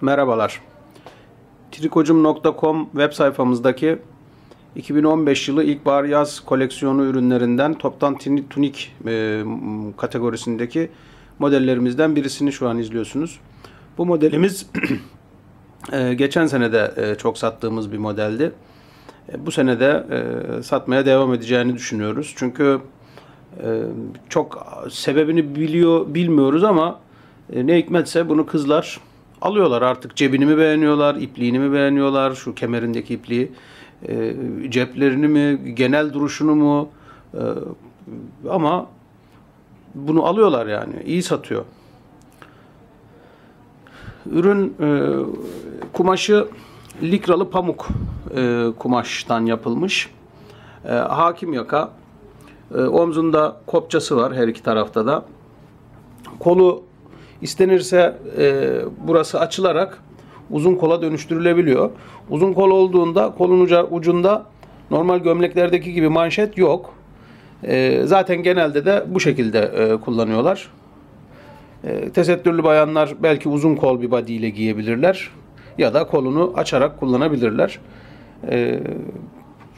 Merhabalar. Trikocum.com web sayfamızdaki 2015 yılı ilkbahar yaz koleksiyonu ürünlerinden toptan tunik e, kategorisindeki modellerimizden birisini şu an izliyorsunuz. Bu modelimiz e, geçen sene de e, çok sattığımız bir modeldi. E, bu sene de e, satmaya devam edeceğini düşünüyoruz. Çünkü çok sebebini biliyor bilmiyoruz ama ne hikmetse bunu kızlar alıyorlar artık cebini mi beğeniyorlar, ipliğini mi beğeniyorlar, şu kemerindeki ipliği, e, ceplerini mi, genel duruşunu mu E, ama bunu alıyorlar yani iyi satıyor. Ürün e, kumaşı likralı pamuk e, kumaştan yapılmış. E, hakim yaka. E, omzunda kopçası var her iki tarafta da. Kolu istenirse e, burası açılarak uzun kola dönüştürülebiliyor. Uzun kol olduğunda kolun ucunda normal gömleklerdeki gibi manşet yok. E, zaten genelde de bu şekilde e, kullanıyorlar. E, tesettürlü bayanlar belki uzun kol bir body ile giyebilirler ya da kolunu açarak kullanabilirler. E,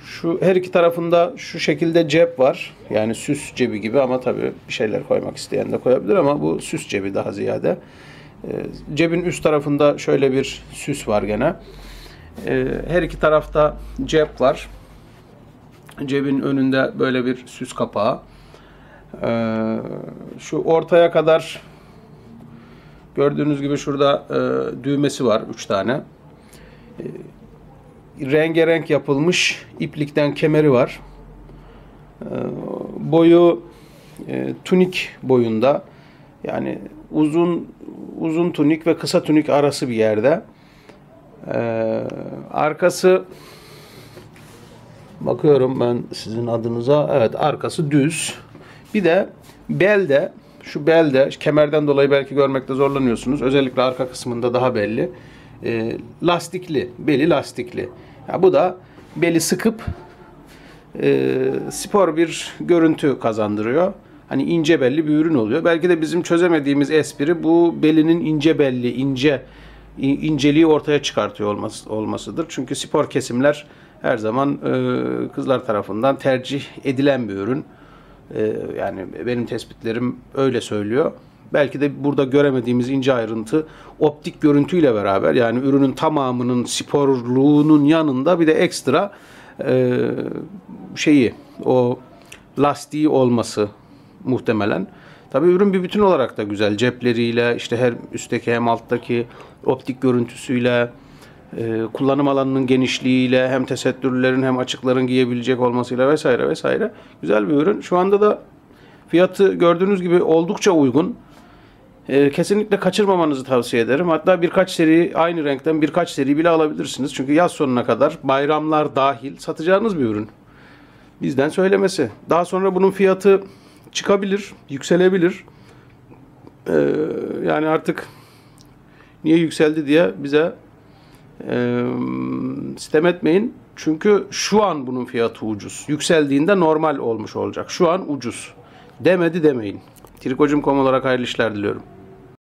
şu her iki tarafında şu şekilde cep var. Yani süs cebi gibi ama tabii bir şeyler koymak isteyen de koyabilir ama bu süs cebi daha ziyade. E, cebin üst tarafında şöyle bir süs var gene. E, her iki tarafta cep var. Cebin önünde böyle bir süs kapağı. E, şu ortaya kadar gördüğünüz gibi şurada e, düğmesi var. Üç tane rengarenk yapılmış iplikten kemeri var. Ee, boyu e, tunik boyunda. Yani uzun uzun tunik ve kısa tunik arası bir yerde. Ee, arkası bakıyorum ben sizin adınıza. Evet arkası düz. Bir de belde şu belde kemerden dolayı belki görmekte zorlanıyorsunuz. Özellikle arka kısmında daha belli. E, lastikli, beli lastikli. Ya bu da beli sıkıp e, spor bir görüntü kazandırıyor. Hani ince belli bir ürün oluyor. Belki de bizim çözemediğimiz espri bu belinin ince belli, ince in- inceliği ortaya çıkartıyor olması, olmasıdır. Çünkü spor kesimler her zaman e, kızlar tarafından tercih edilen bir ürün. E, yani benim tespitlerim öyle söylüyor. Belki de burada göremediğimiz ince ayrıntı optik görüntüyle beraber yani ürünün tamamının sporluğunun yanında bir de ekstra e, şeyi o lastiği olması muhtemelen. Tabii ürün bir bütün olarak da güzel. Cepleriyle işte her üstteki hem alttaki optik görüntüsüyle e, kullanım alanının genişliğiyle hem tesettürlerin hem açıkların giyebilecek olmasıyla vesaire vesaire güzel bir ürün. Şu anda da fiyatı gördüğünüz gibi oldukça uygun. Ee, kesinlikle kaçırmamanızı tavsiye ederim. Hatta birkaç seri aynı renkten birkaç seri bile alabilirsiniz. Çünkü yaz sonuna kadar bayramlar dahil satacağınız bir ürün. Bizden söylemesi. Daha sonra bunun fiyatı çıkabilir, yükselebilir. Ee, yani artık niye yükseldi diye bize e, sitem etmeyin. Çünkü şu an bunun fiyatı ucuz. Yükseldiğinde normal olmuş olacak. Şu an ucuz. Demedi demeyin. Trikocum.com olarak hayırlı işler diliyorum.